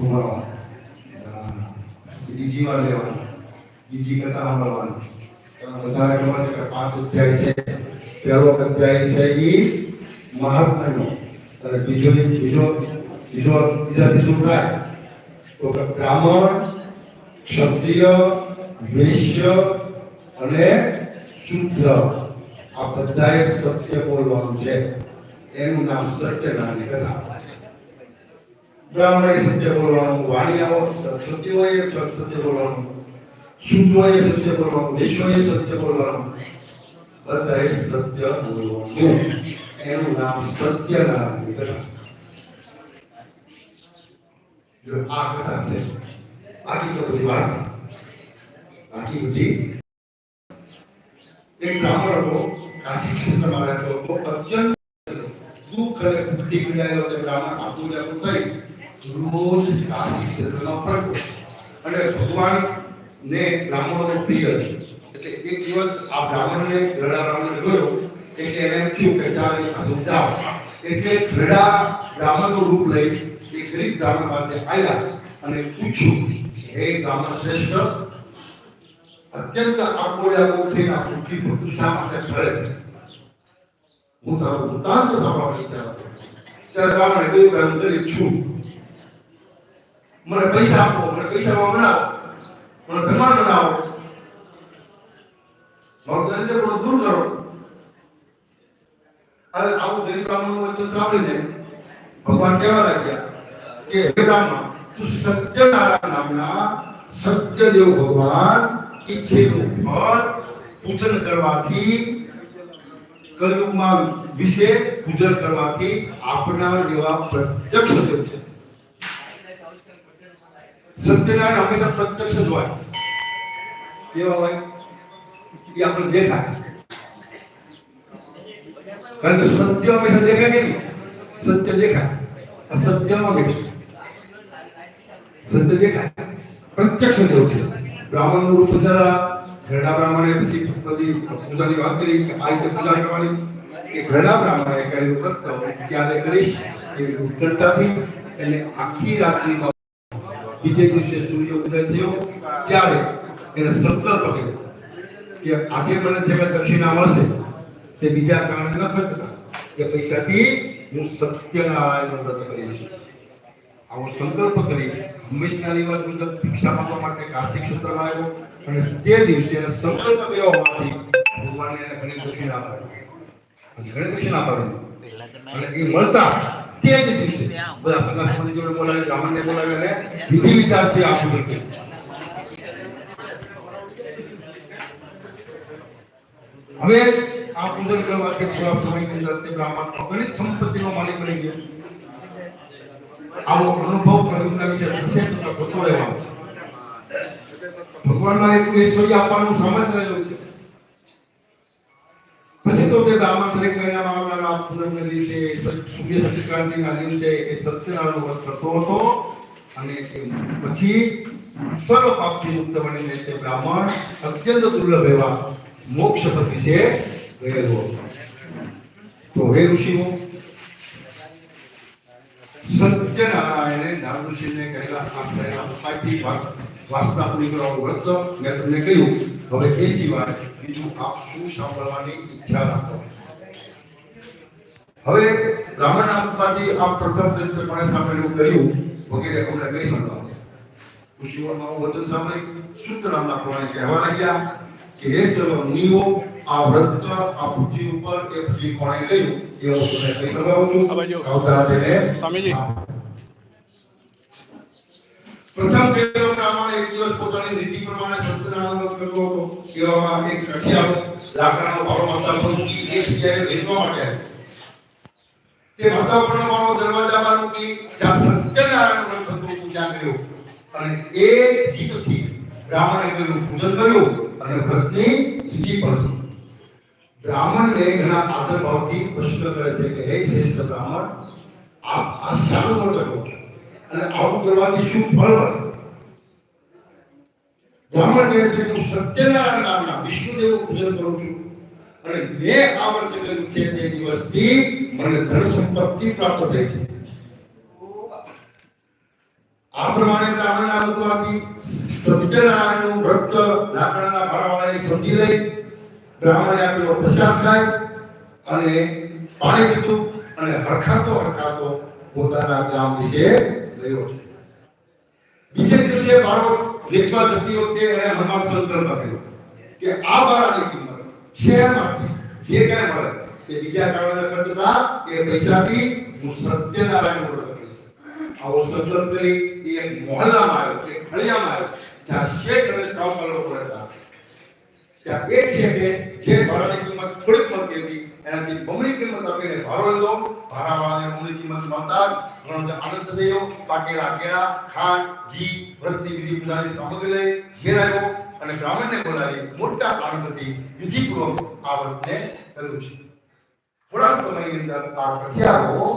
તમારો બીજી વાર લેવાનું. બીજી કથા સાંભળવાની. બધાને ખબર છે કે પાંચ અધ્યાય છે. પહેલો અધ્યાય છે એ મહાત્માનો અને બીજો બીજો બીજો બીજાથી શું થાય? તો કે બ્રાહ્મણ, ક્ષત્રિય, વૈશ્ય અને શુદ્ર. આ બધાએ સત્ય બોલવાનું છે. એનું નામ સત્યનારાયણ કથા. બ્રાહ્મણે સત્ય બોલવાનું, વાણિયાઓ ક્ષત્રિયોએ સત્ય બોલવાનું, શુદ્રોએ સત્ય બોલવાનું, વિશ્વએ સત્ય બોલવાનું, બધાએ સત્ય બોલવાનું. એનું નામ સત્યનારાયણ કથા જો આ કથા છે, બાકી તો બધી વાત. બાકી બધી એક બ્રાહ્મણ હતો, કાશી ક્ષેત્રમાં રહેતો હતો, અત્યંત દુઃખ અને ભક્તિ પીડાયેલો તે બ્રાહ્મણ આતુર આતુર થઈ રોજ કાશી ક્ષેત્રમાં અને ભગવાન ને બ્રાહ્મણો પ્રિય છે. એટલે એક દિવસ આ બ્રાહ્મણને ગરડા બ્રાહ્મણ ગયો, એટલે એને શિવ થયું કે જા એની પાસે જાઓ એટલે ગરડા બ્રાહ્મણનું રૂપ લઈ એ ગરીબ બ્રાહ્મણ પાસે આવ્યા અને પૂછ્યું, હે બ્રાહ્મણ શ્રેષ્ઠ, અત્યંત આકોળ્યા પોથીના પૃથ્વી પર શા માટે ફરે છે? હું તારો વૃત્તાંત સાંભળવા વિચારું ત્યારે બ્રાહ્મણે કહ્યું કે છું મને પૈસા આપો મને પૈસામાં બનાવો મને ધર્માન બનાવો મારું દરિદ્ર પણ દૂર કરો હવે આવું ગરીબ બ્રાહ્મણનું વચન સાંભળીને ભગવાન કહેવા લાગ્યા કે હે બ્રાહ્મણ તું સત્યનારાયણ નામના સત્યદેવ ભગવાન ઈચ્છેલું ફળ પૂજન કરવાથી કલયુગમાં વિશે પૂજન કરવાથી આપનાર એવા પ્રત્યક્ષ દેવ છે સત્યનારાયણ હંમેશા પ્રત્યક્ષ જ હોય કેવા હોય એ આપણે દેખાય કારણ કે સત્ય હંમેશા દેખાય કે નહીં સત્ય દેખાય અસત્ય ન દેખાય સત્ય દેખાય પ્રત્યક્ષ દેવ છે બ્રાહ્મણનું રૂપ જરા ઘરડા બ્રાહ્મણે પછી બધી પૂજાની વાત કરી કે આ રીતે પૂજા કરવાની એ ઘરડા બ્રાહ્મણે કહેલું કરતો ક્યારે કરીશ એ ઉત્કંઠાથી એને આખી રાત્રિમાં બીજે દિવસે સૂર્ય ઉદય થયો, ત્યારે એને સંકલ્પ કર્યો કે આજે મને જે દક્ષિણા મળશે. તે બીજા કારણે ન ખર્ચતા. કે પૈસાથી હું સત્યનારાયણ વ્રત કરીશ આવો સંકલ્પ કરી હંમેશના રિવાજ મુજબ ભિક્ષા માંગવા માટે કાશી ક્ષેત્રમાં આવ્યો અને તે દિવસે એને સંકલ્પ કર્યો હોવાથી ભગવાને એને ઘણી દક્ષિણા આપી ઘણી દક્ષિણા આપી અને એ મળતા હતું હવે આ પૂજન કરવાથી થોડા સમયની અંદર તે બ્રાહ્મણ અગણિત સંપત્તિનો માલિક બની ગયો. આવો અનુભવ કલયુગના વિશે થશે તો થતો રહેવાનો. ભગવાનના એટલું ઐશ્વર્ય આપવાનું સામર્થ્ય રહેલું છે. તો બ્રાહ્મણ દરેક મહિનામાં આવનારા દિવસે સૂર્ય સંક્રાંતિના દિવસે એ સત્યનારાયણ વ્રત કરતો હતો. અને પછી સર્વ પાપથી મુક્ત બનીને તે બ્રાહ્મણ અત્યંત દુર્લભ એવા મોક્ષ પદ વિશે ગયેલો તો હે ઋષિઓ, સત્યનારાયણે નારદ ઋષિને કહેલા, આ કહેલા ઉપાયથી વાસ- વાસના પૂરી કરવાનું વ્રત મેં તમને કહ્યું હવે એ સિવાય બીજું આપ શું સાંભળવાની ઈચ્છા રાખો? હવે બ્રાહ્મણના મુખમાંથી આપ પ્રથમ મને સાંભળ્યું કહ્યું વગેરે અમને કઈ સંભળાવશે? ઋષિઓનું વચન સાંભળી શુદ્ધ નામના પ્રમાણે કહેવા લાગ્યા કે હે સર્વ મુનિઓ આ વ્રત આ પૃથ્વી ઉપર એ પછી કોણે કહ્યું એ હું તમને આ બાજુ. છું સાવધાન સ્વામીજી. પ્રથમ કહેલો બ્રાહ્મણ એક દિવસ પોતાની નીતિ પ્રમાણે સત્યનારાયણ કરતો હતો. એવામાં એક કઠિયારો લાકડાનો ભારો માથા પર મૂકી એ જગ્યાએ ભેજવા માટે તે પરનો ભારો દરવાજા પર મૂકી જ્યાં સત્યનારાયણ વ્રત પૂજા કર્યો અને એ જીતથી બ્રાહ્મણે કર્યું, પૂજન કર્યું અને વ્રતની સ્થિતિ પણ બ્રાહ્મણને ઘણા આદર ભાવથી પ્રશ્ન કરે છે કે, હે શ્રેષ્ઠ બ્રાહ્મણ, આપ આ શાનું વ્રત કરો અને આવું કરવાથી શું ફળ બ્રાહ્મણ છે હું સત્યનારાયણ નામના વિષ્ણુદેવ પૂજન કરું છું. અને મેં આ વ્રત કર્યું છે તે દિવસથી મને ધન સંપત્તિ પ્રાપ્ત થઈ છે. આ પ્રમાણે બ્રાહ્મણના મુખમાંથી સત્યનારાયણનું વ્રત લાકડાના ભારાવાળાએ સમજી લઈ બ્રાહ્મણે આપેલો પ્રસાદ ખાય અને પાણી પીધું અને હરખાતો હરખાતો પોતાના ગામ વિશે ગયો છે. બીજે દિવસે બાળક વેચવા જતી વખતે એણે મનમાં સંકલ્પ કર્યો કે આ બાળકની કિંમત શહેરમાંથી જે કાંઈ મળે. તે બીજા કારણે કરતા કે પૈસાથી હું સત્યનારાયણ વ્રત આવો કરી એ એક મોહલ્લામાં આવ્યો કે ખળિયામાં આવ્યો, જ્યાં શેઠ અને સાવકાર લોકો રહેતા. ત્યાં એક છે કે જે ભાડાની કિંમત થોડીક મળતી હતી, એનાથી બમણી કિંમત આપીને ભાડો લીધો. ભાડાવાળાને બમણી કિંમત મળતા જ ઘણો આનંદ થયો પાકેલા કેળા, ખાંડ, ઘી, વ્રતની વિધિ પૂજાની સામગ્રી લઈ ઘેર આવ્યો અને બ્રાહ્મણને બોલાવી મોટા આનંદથી વિધિપૂર્વક આ વ્રતને કર્યું છે. થોડા સમયની અંદર આ પ્રત્યારો